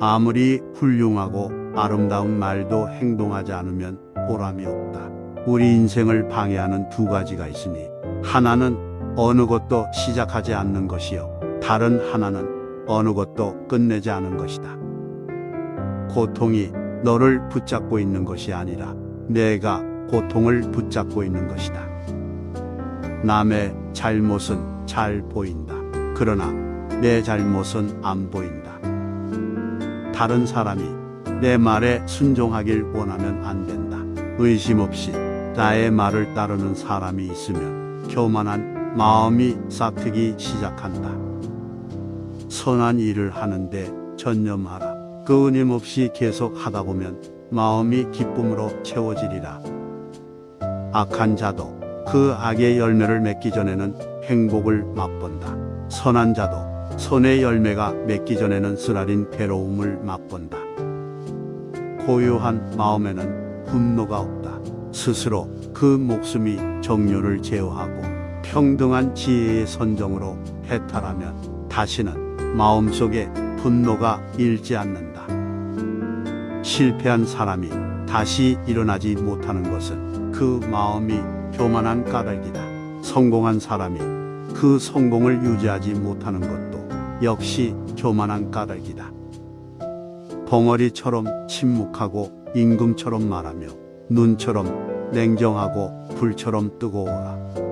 아무리 훌륭하고 아름다운 말도 행동하지 않으면 보람이 없다. 우리 인생을 방해하는 두 가지가 있으니 하나는 어느 것도 시작하지 않는 것이요. 다른 하나는 어느 것도 끝내지 않은 것이다. 고통이 너를 붙잡고 있는 것이 아니라 내가 고통을 붙잡고 있는 것이다. 남의 잘못은 잘 보인다. 그러나 내 잘못은 안 보인다. 다른 사람이 내 말에 순종하길 원하면 안 된다. 의심 없이 나의 말을 따르는 사람이 있으면 교만한 마음이 싹트기 시작한다. 선한 일을 하는데 전념하라. 끊임없이 계속 하다 보면 마음이 기쁨으로 채워지리라. 악한 자도 그 악의 열매를 맺기 전에는 행복을 맛본다. 선한 자도 선의 열매가 맺기 전에는 쓰라린 괴로움을 맛본다. 고요한 마음에는 분노가 없다. 스스로 그 목숨이 정료를 제어하고 평등한 지혜의 선정으로 해탈하면 다시는 마음속에 분노가 일지 않는다. 실패한 사람이 다시 일어나지 못하는 것은 그 마음이 교만한 까닭이다. 성공한 사람이 그 성공을 유지하지 못하는 것도 역시 교만한 까닭이다. 벙어리처럼 침묵하고 임금처럼 말하며 눈처럼 냉정하고 불처럼 뜨거워라.